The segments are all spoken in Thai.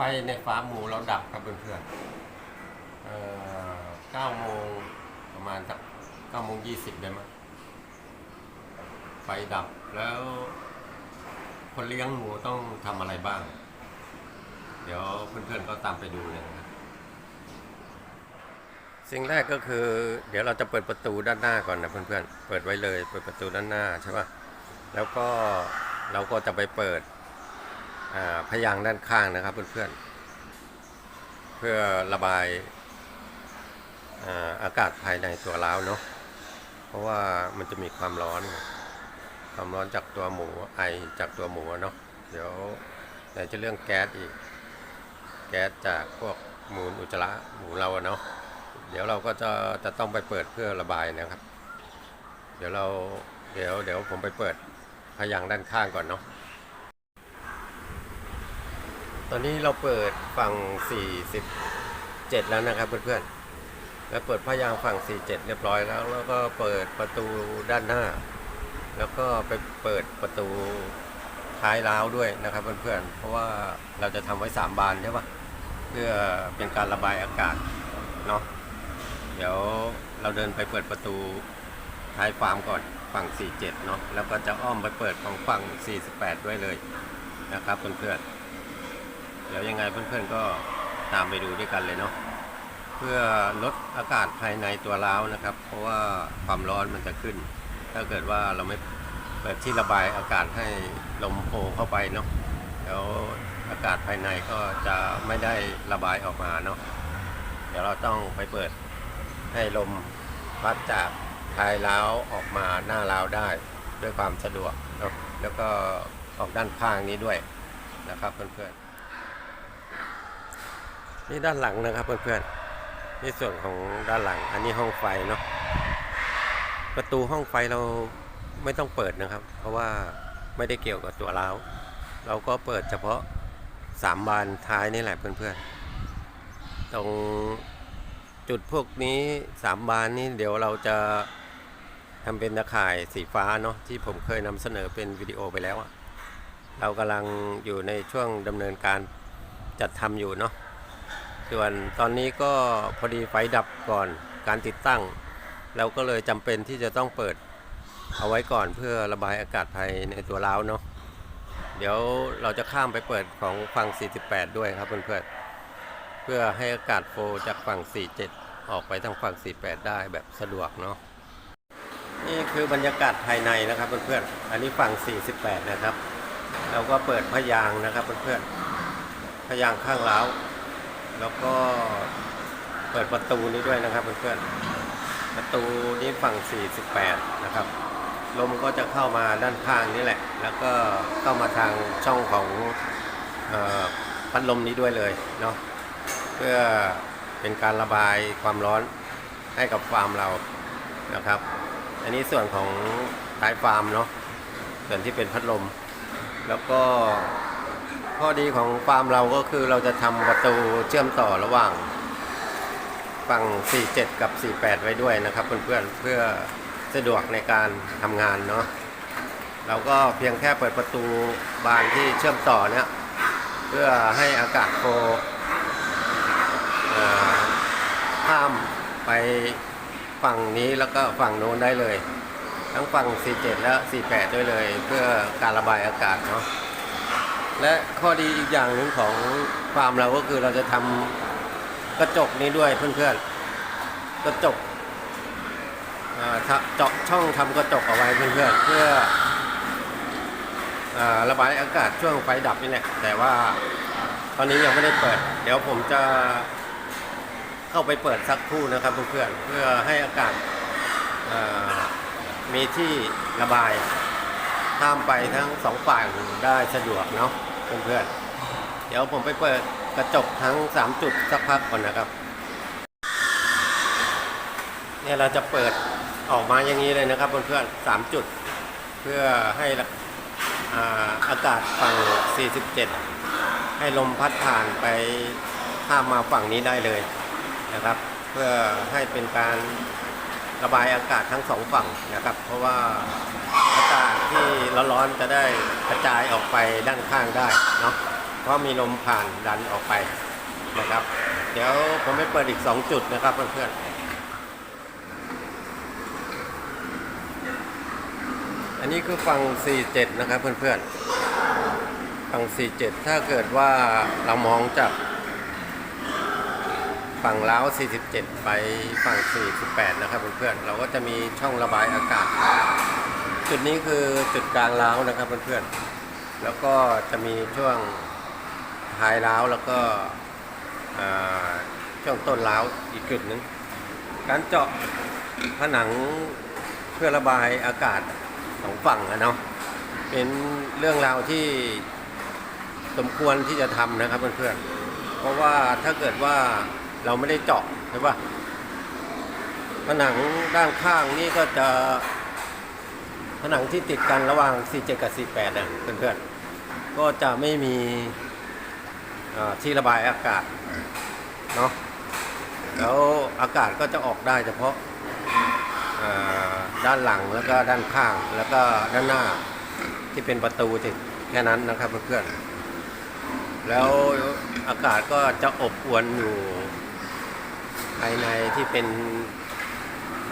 ไฟในฟาร์มหมูเราดับครับเพื่อนๆเอ่อเก้าโมงประมาณสักเก้าโมงยี่สิบได้มั้ยไฟดับแล้ว คนเลี้ยงหมูต้องทำอะไรบ้าง เดี๋ยวเพื่อนๆก็ตามไปดูเลยนะครับสิ่งแรกก็คือ เดี๋ยวเราจะเปิดประตูด้านหน้าก่อนนะเพื่อนๆเปิดไว้เลย เปิดประตูด้านหน้าใช่ป่ะแล้วก็เราก็จะไปเปิด พยางด้านข้างนะครับเพื่อนๆ เพื่อระบายอากาศภายในตัวล้าวเนาะ เพราะว่ามันจะมีความร้อน ความร้อนจากตัวหมูไอจากตัวหมูเนาะ เดี๋ยวไหนจะเรื่องแก๊สอีก แก๊สจากพวกมูลอุจจาระหมูเราเนาะ เดี๋ยวเราก็จะจะต้องไปเปิดเพื่อระบายนะครับ เดี๋ยวเราเดี๋ยวเดี๋ยวผมไปเปิดพยางด้านข้างก่อนเนาะ ตอนนี้เราเปิดฝั่ง 47 แล้วนะครับเพื่อนๆ แล้วเปิดพยางฝั่ง 47 เรียบร้อยแล้ว แล้วก็เปิดประตูด้านหน้า แล้วก็ไปเปิดประตูท้ายร้าวด้วยนะครับเพื่อนๆ เพราะว่าเราจะทำไว้ 3 บานใช่ปะเพื่อเป็นการระบายอากาศเนาะ เดี๋ยวเราเดินไปเปิดประตูท้ายฟาร์มก่อนฝั่ง 47 เนาะ แล้วก็จะอ้อมไปเปิดของฝั่ง 48 ด้วยเลยนะครับเพื่อนๆ เดี๋ยวยังไงเพื่อนๆก็ตามไปดูด้วยกันเลยเนาะเพื่อลดอากาศภายในตัวร้าวนะครับ เพราะว่าความร้อนมันจะขึ้น ถ้าเกิดว่าเราไม่เปิดที่ระบายอากาศให้ลมโผล่เข้าไปเนาะเดี๋ยวอากาศภายในก็จะไม่ได้ระบายออกมาเนาะเดี๋ยวเราต้องไปเปิดให้ลมพัดจากท้ายล้าวออกมาหน้าล้าวได้ด้วยความสะดวกเนาะแล้วก็ออกด้านข้างนี้ด้วยนะครับเพื่อนๆ นี่ด้านหลังนะครับเพื่อนๆนี่ส่วนของด้านหลัง อันนี้ห้องไฟเนาะประตูห้องไฟเราไม่ต้องเปิดนะครับ เพราะว่าไม่ได้เกี่ยวกับตัวล้าวเราก็เปิดเฉพาะสามบานท้ายนี่แหละเพื่อนๆตรงจุดพวกนี้สามบานนี้เดี๋ยวเราจะทำเป็นตะข่ายสีฟ้าเนาะที่ผมเคยนำเสนอเป็นวิดีโอไปแล้วอะเรากำลังอยู่ในช่วงดำเนินการจัดทำอยู่เนาะ ส่วนตอนนี้ก็พอดีไฟดับก่อนการติดตั้ง เราก็เลยจำเป็นที่จะต้องเปิดเอาไว้ก่อนเพื่อระบายอากาศภายในตัวร้าวเนาะเดี๋ยวเราจะข้ามไปเปิดของฝั่ง 48 ด้วยครับเพื่อนๆเพื่อให้อากาศโฟลจากฝั่ง 47 ออกไปทางฝั่ง 48 ได้แบบสะดวกเนาะนี่คือบรรยากาศภายในนะครับเพื่อนๆอันนี้ฝั่ง 48 นะครับ เราก็เปิดพยางนะครับเพื่อนๆพยางข้างล้าว แล้วก็เปิดประตูนี้ด้วยนะครับเพื่อนๆประตูนี้ฝั่ง 48 นะครับ ลมก็จะเข้ามาด้านข้างนี่แหละ แล้วก็เข้ามาทางช่องของออพัดลมนี้ด้วยเลยเนาะเพื่อเป็นการระบายความร้อนให้กับฟาร์มเรานะครับ อันนี้ส่วนของท้ายฟาร์มเนาะส่วนที่เป็นพัดลม แล้วก็ ข้อดีของฟาร์มเราก็คือเราจะทำประตูเชื่อมต่อระหว่างฝั่ง 47 กับ 48 ไว้ด้วยนะครับเพื่อนๆเพื่อสะดวกในการทำงานเนาะเราก็เพียงแค่เปิดประตูบานที่เชื่อมต่อเนี่ยเพื่อให้อากาศโฟลว์เอ่อข้ามไปฝั่งนี้แล้วก็ฝั่งโน้นได้เลย ทั้งฝั่ง 47 และ 48 ด้วยเลย เพื่อการระบายอากาศเนาะ และข้อดีอีกอย่างหนึ่งของฟาร์มเราก็คือเราจะทำกระจกนี้ด้วยเพื่อนๆ กระจกอ่าทะเจาะช่องทำกระจกเอาไว้เพื่อนๆ เพื่ออ่าระบายอากาศช่วงไฟดับนี่แหละ แต่ว่าตอนนี้ยังไม่ได้เปิด เดี๋ยวผมจะเข้าไปเปิดสักครู่นะครับเพื่อนๆเพื่อให้อากาศมีที่ระบายข้ามไปทั้งสองฝ่ายได้สะดวกเนาะ เพื่อนๆ เดี๋ยวผมไปเปิดกระจกทั้ง 3 จุดสักพักก่อนนะครับ เนี่ยเราจะเปิดออกมาอย่างนี้เลยนะครับเพื่อนๆ 3 จุด เพื่อให้อาอากาศฝั่ง 47 ให้ลมพัดผ่านไปข้ามมาฝั่งนี้ได้เลยนะครับ เพื่อให้เป็นการระบายอากาศทั้งสองฝั่งนะครับ เพราะว่า ที่ร้อนๆจะได้กระจายออกไปด้านข้างได้เนาะเพราะมีลมผ่านดันออกไปนะครับ เดี๋ยวผมไปเปิดอีก 2 จุดนะครับเพื่อนๆอันนี้คือฝั่ง47 นะครับเพื่อนๆฝั่ง47 ถ้าเกิดว่าเรามองจากฝั่งล้าว 47 ไปฝั่ง 48 นะครับเพื่อนๆ เราก็จะมีช่องระบายอากาศ จุดนี้คือจุดกลางล้าวนะครับเพื่อนๆ แล้วก็จะมีช่วงท้ายล้าวแล้วก็ช่วงต้นล้าวอีกจุดหนึ่ง การเจาะผนังเพื่อระบายอากาศสองฝั่งอะเนาะ เป็นเรื่องราวที่สมควรที่จะทำนะครับเพื่อนๆ เพราะว่าถ้าเกิดว่าเราไม่ได้เจาะใช่ปะผนังด้านข้างนี่ก็จะ ผนังที่ติดกันระหว่าง 47 กับ 48 นะเพื่อนๆ ก็จะไม่มีที่ระบายอากาศเนาะแล้วอากาศก็จะออกได้เฉพาะด้านหลังแล้วก็ด้านข้างแล้วก็ด้านหน้าที่เป็นประตูที่แค่นั้นนะครับเพื่อนๆแล้วอากาศก็จะอบอวนอยู่ภายในที่เป็น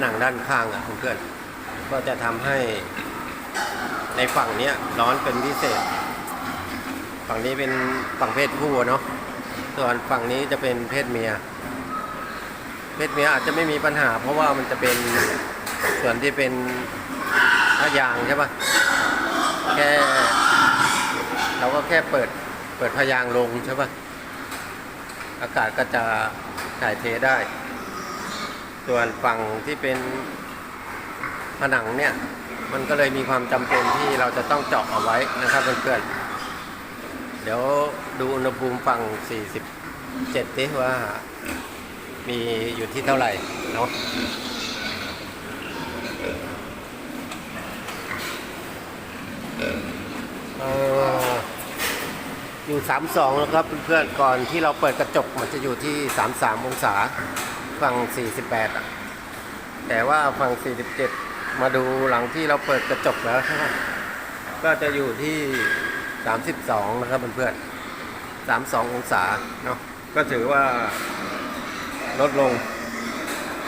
หนังด้านข้างอะเพื่อนๆ ก็จะทำให้ในฝั่งเนี้ยร้อนเป็นพิเศษ ฝั่งนี้เป็นฝั่งเพศผู้เนาะส่วนฝั่งนี้จะเป็นเพศเมีย เพศเมียอาจจะไม่มีปัญหา เพราะว่ามันจะเป็นส่วนที่เป็นผ้ายางใช่ปะแค่เราก็แค่เปิดเปิดผ้ายางลงใช่ปะอากาศก็จะถ่ายเทได้ ส่วนฝั่งที่เป็น ผนังเนี่ยมันก็เลยมีความจำเป็นที่เราจะต้องเจาะเอาไว้นะครับเพื่อนๆเดี๋ยวดูอุณหภูมิฝั่ง 47ดิว่ามีอยู่ที่เท่าไหร่เนาะอ่ออยู่ 32 แล้วครับเพื่อนๆก่อนที่เราเปิดกระจกมันจะอยู่ที่ 33 องศาฝั่ง 48อะแต่ว่าฝั่ง 47 มาดูหลังที่เราเปิดกระจกแล้วใช่ไหมก็จะอยู่ที่ 32 นะครับเพื่อนๆ32 องศาเนาะก็ถือว่าลดลง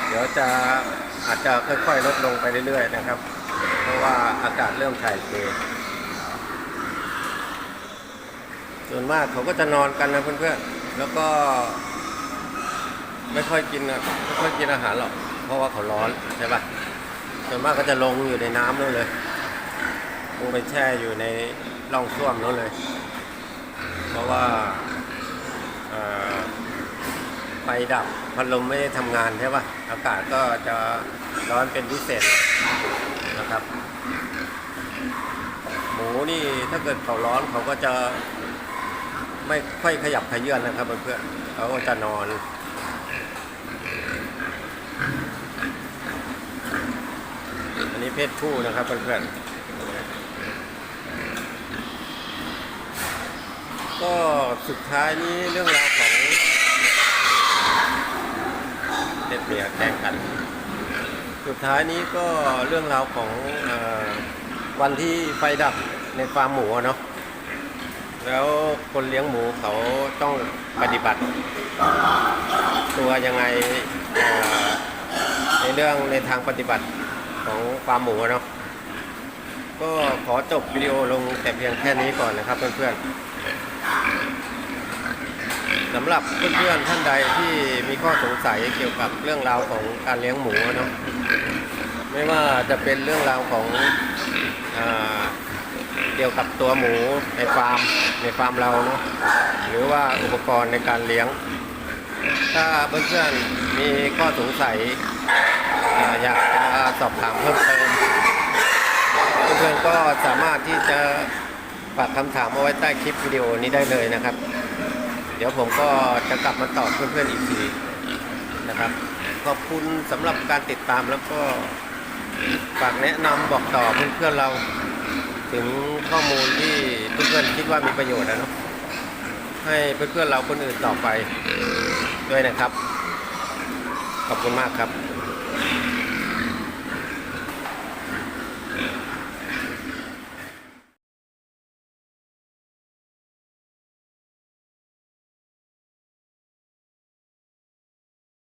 เดี๋ยวจะอาจจะค่อยๆ ลดลงไปเรื่อยๆนะครับ เพราะว่าอากาศเริ่มถ่ายเทส่วนมากเขาก็จะนอนกันนะเพื่อนๆ แล้วก็ไม่ค่อยกินอะไม่ค่อยกินอาหารหรอก เพราะว่าเขาร้อนใช่ปะ ส่วนมากก็จะลงอยู่ในน้ำนั่นเลยลงไปแช่อยู่ในร่องส้วมนั่นเลย เพราะว่าไฟดับพัดลมไม่ได้ทำงานใช่ปะอากาศก็จะร้อนเป็นพิเศษนะครับ หมูนี่ถ้าเกิดเขาร้อนเขาก็จะไม่ค่อยขยับขยื่นนะครับเพื่อนๆเขาก็จะนอน อันนี้ เพศผู้นะครับเพื่อนๆ ก็สุดท้ายนี้เรื่องราวของเพศเมียแข่งกัน สุดท้ายนี้ก็เรื่องราวของอวันที่ไฟดับในฟาร์มหมูเนาะ แล้วคนเลี้ยงหมูเขาต้องปฏิบัติ ตัวยังไงในเรื่องในทางปฏิบัติ ของฟาร์มหมูเนาะก็ขอจบวิดีโอลงแต่เพียงแค่นี้ก่อนนะครับเพื่อนๆสำหรับเพื่อนๆท่านใดที่มีข้อสงสัยเกี่ยวกับเรื่องราวของการเลี้ยงหมูเนาะไม่ว่าจะเป็นเรื่องราวของอเกี่ยวกับตัวหมูในฟาร์มในฟาร์มเราเนาะหรือว่าอุปกรณ์ในการเลี้ยง ถ้าเพื่อนๆมีข้อสงสัย อยากจะสอบถามเพิ่มเติมเพื่อนๆก็สามารถที่จะฝากคำถามเอาไว้ใต้คลิปวิดีโอนี้ได้เลยนะครับ เดี๋ยวผมก็จะกลับมาตอบเพื่อนๆอีกทีนะครับ ขอบคุณสำหรับการติดตามแล้วก็ฝากแนะนำบอกต่อเพื่อนๆเราถึงข้อมูลที่เพื่อนๆคิดว่ามีประโยชน์นะเนาะให้เพื่อนๆเราคนอื่นต่อไปด้วยนะครับ ขอบคุณมากครับ